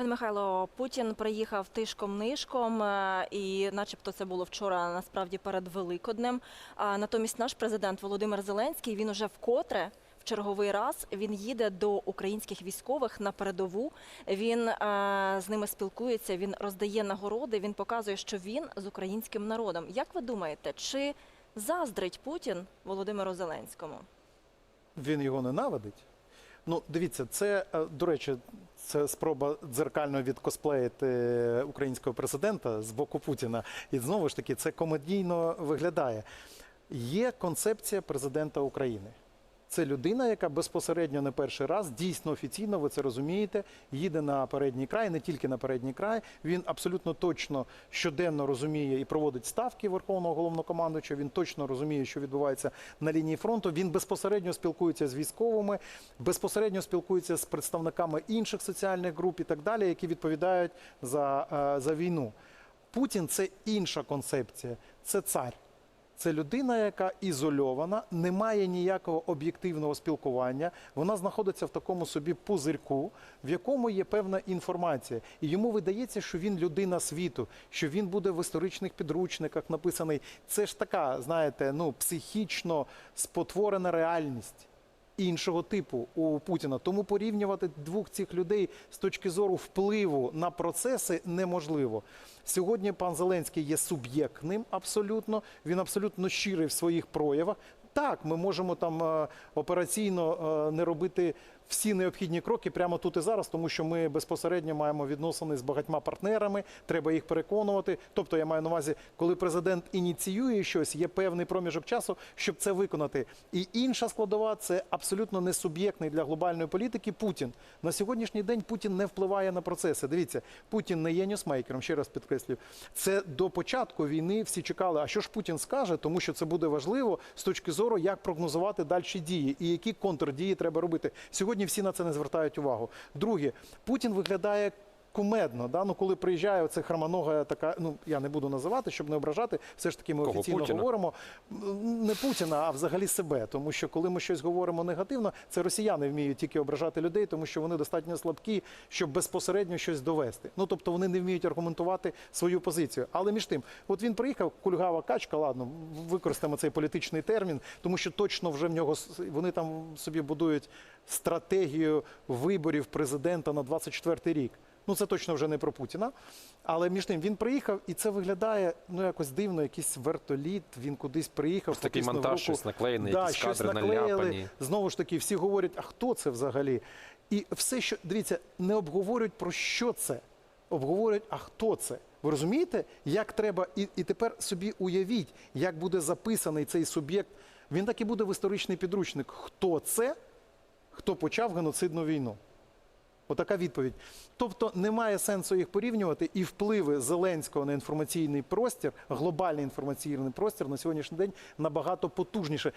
Пане Михайло, Путін приїхав тишком-нишком, е, і начебто це було вчора насправді перед Великоднем. А натомість наш президент Володимир Зеленський він уже вкотре. В черговий раз він їде до українських військових на передову. Він е, з ними спілкується, він роздає нагороди. Він показує, що він з українським народом. Як ви думаєте, чи заздрить Путін Володимиру Зеленському? Він його ненавидить. Ну, дивіться, це, е, до речі, це спроба дзеркально відкосплеїти українського президента з боку Путіна. І знову ж таки, це комедійно виглядає. Є концепція президента України. Це людина, яка безпосередньо не перший раз, дійсно офіційно, ви це розумієте, їде на передній край, не тільки на передній край. Він абсолютно точно щоденно розуміє і проводить ставки Верховного головнокомандуюча. Він точно розуміє, що відбувається на лінії фронту. Він безпосередньо спілкується з військовими, безпосередньо спілкується з представниками інших соціальних груп і так далі, які відповідають за, е, за війну. Путін це інша концепція, це цар. Це людина, яка ізольована, не має ніякого об'єктивного спілкування. Вона знаходиться в такому собі пузирку, в якому є певна інформація. І йому видається, що він людина світу, що він буде в історичних підручниках написаний. Це ж така, знаєте, ну психічно спотворена реальність. Іншого типу у Путіна тому порівнювати двох цих людей з точки зору впливу на процеси неможливо. Сьогодні пан Зеленський є суб'єктним абсолютно. Він абсолютно щирий в своїх проявах. Так, ми можемо там е, операційно е, не робити всі необхідні кроки прямо тут і зараз, тому що ми безпосередньо маємо відносини з багатьма партнерами. Треба їх переконувати. Тобто, я маю на увазі, коли президент ініціює щось, є певний проміжок часу, щоб це виконати. І інша складова це абсолютно не суб'єктний для глобальної політики Путін. На сьогоднішній день Путін не впливає на процеси. Дивіться, Путін не є ньюсмейкером, ще раз підкреслюю. Це до початку війни всі чекали. А що ж Путін скаже, тому що це буде важливо з точки зору, як прогнозувати далі дії і які контрдії треба робити. Сьогодні всі на це не звертають увагу. Друге, Путін виглядає. Кумедно, да? ну, коли приїжджає оце хромонога така, ну я не буду називати, щоб не ображати. Все ж таки, ми Кого, офіційно Путіна? говоримо не Путіна, а взагалі себе. Тому що коли ми щось говоримо негативно, це росіяни вміють тільки ображати людей, тому що вони достатньо слабкі, щоб безпосередньо щось довести. Ну тобто вони не вміють аргументувати свою позицію. Але між тим, от він приїхав, кульгава качка, ладно, використаємо цей політичний термін, тому що точно вже в нього вони там собі будують стратегію виборів президента на 24 рік. Ну, це точно вже не про Путіна. Але між тим він приїхав, і це виглядає ну якось дивно, якийсь вертоліт. Він кудись приїхав. Ось такий монтаж, руку. щось наклеєне, да, якісь щось кадри наляпані. Знову ж таки, всі говорять, а хто це взагалі? І все, що дивіться, не обговорюють про що це, обговорюють, а хто це. Ви розумієте, як треба, і, і тепер собі уявіть, як буде записаний цей суб'єкт. Він так і буде в історичний підручник. Хто це, хто почав геноцидну війну? Отака відповідь. Тобто немає сенсу їх порівнювати, і впливи Зеленського на інформаційний простір, глобальний інформаційний простір на сьогоднішній день набагато потужніше.